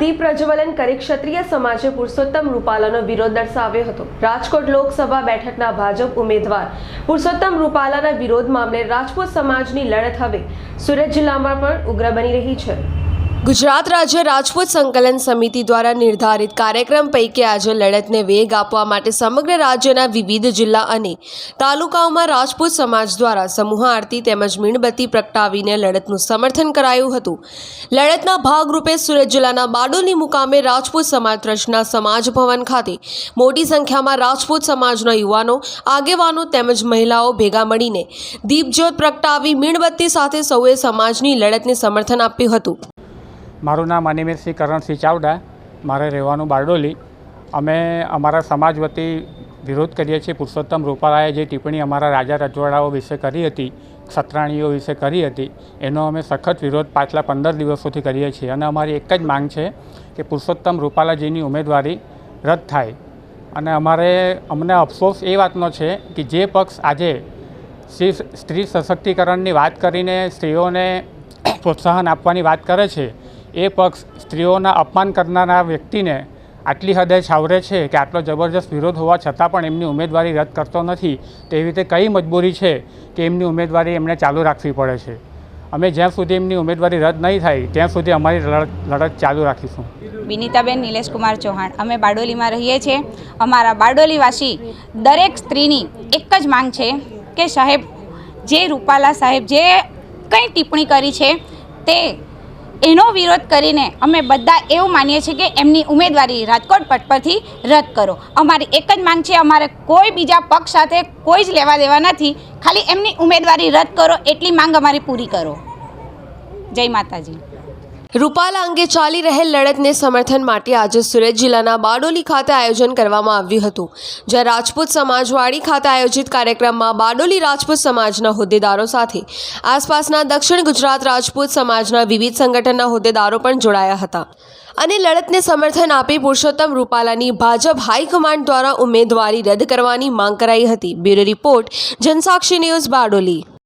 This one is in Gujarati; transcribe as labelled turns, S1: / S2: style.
S1: દીપ પ્રજ્વલન કરી ક્ષત્રિય સમાજે પુરુષોત્તમ રૂપાલાનો વિરોધ દર્શાવ્યો હતો. રાજકોટ લોકસભા બેઠકના ભાજપ ઉમેદવાર પુરુષોત્તમ રૂપાલાના વિરોધ મામલે રાજપૂત સમાજની લડત હવે સુરત જિલ્લામાં પણ ઉગ્ર બની રહી છે. ગુજરાત રાજ્ય રાજપૂત સંકલન સમિતિ દ્વારા નિર્ધારિત કાર્યક્રમ પૈકી આજે લડતને વેગ આપવા માટે સમગ્ર રાજ્યના વિવિધ જિલ્લા અને તાલુકાઓમાં રાજપૂત સમાજ દ્વારા સમૂહ આરતી તેમજ મીણબત્તી પ્રગટાવીને લડતનું સમર્થન કરાયું હતું. લડતના ભાગરૂપે સુરત જિલ્લાના બારડોલી મુકામે રાજપૂત સમાજ ટ્રસ્ટના સમાજ ભવન ખાતે મોટી સંખ્યામાં રાજપૂત સમાજના યુવાનો, આગેવાનો તેમજ મહિલાઓ ભેગા મળીને દીપજ્યોત પ્રગટાવી મીણબત્તી સાથે સૌએ સમાજની લડતને સમર્થન આપ્યું હતું.
S2: મારું નામ અનિમેષસિંહ કરણસિંહ ચાવડા, મારે રહેવાનું બારડોલી. અમે અમારા સમાજ વતી વિરોધ કરીએ છીએ પુરુષોત્તમ રૂપાલાએ જે ટિપ્પણી અમારા રાજા રજવાડાઓ વિશે કરી હતી સત્રાણીઓ વિશે કરી હતી, એનો અમે સખત વિરોધ પાછલા પંદર દિવસોથી કરીએ છીએ. અને અમારી એક જ માંગ છે કે પુરુષોત્તમ રૂપાલાજીની ઉમેદવારી રદ થાય. અને અમારે, અમને અફસોસ એ વાતનો છે કે જે પક્ષ આજે સ્ત્રી સશક્તિકરણની વાત કરીને સ્ત્રીઓને પ્રોત્સાહન આપવાની વાત કરે છે એ પક્ષ સ્ત્રીઓના અપમાન કરનારા વ્યક્તિને આટલી હદે છાવરે છે કે આટલો જબરજસ્ત વિરોધ હોવા છતાં પણ એમની ઉમેદવારી રદ કરતો નથી, તેવી રીતે કઈ મજબૂરી છે કે એમની ઉમેદવારી એમણે ચાલુ રાખવી પડે છે? અમે જ્યાં સુધી એમની ઉમેદવારી રદ નહીં થાય, ત્યાં સુધી અમારી લડત ચાલુ રાખીશું.
S3: વિનીતાબેન નિલેશકુમાર ચૌહાણ, અમે બારડોલીમાં રહીએ છીએ. અમારા બારડોલીવાસી દરેક સ્ત્રીની એક જ માંગ છે કે સાહેબ, જે રૂપાલા સાહેબ જે કંઈ ટિપ્પણી કરી છે તે એનો વિરોધ કરીને અમે બધા એવું માનીએ છીએ કે એમની ઉમેદવારી રાજકોટ પટ પરથી રદ કરો. અમારી એક જ માંગ છે, અમારે કોઈ બીજા પક્ષ સાથે કોઈ જ લેવા દેવા નથી. ખાલી એમની ઉમેદવારી રદ કરો, એટલી માંગ અમારી પૂરી કરો. જય માતાજી.
S1: રૂપાલા અંગે ચાલી રહેલ લડતને સમર્થન માટે આજે સુરત જિલ્લાના બારડોલી ખાતે આયોજન કરવામાં આવ્યું હતું, જ્યાં રાજપૂત સમાજવાડી ખાતે આયોજિત કાર્યક્રમમાં બારડોલી રાજપૂત સમાજના હોદ્દેદારો સાથે, આસપાસના દક્ષિણ ગુજરાત રાજપૂત સમાજના વિવિધ સંગઠનના હોદ્દેદારો પણ જોડાયા હતા. અને લડતને સમર્થન આપી પુરુષોત્તમ રૂપાલાની ભાજપ હાઈકમાન્ડ દ્વારા ઉમેદવારી રદ કરવાની માંગ કરાઈ હતી. Bureau report, Jansakshi news Bardoli.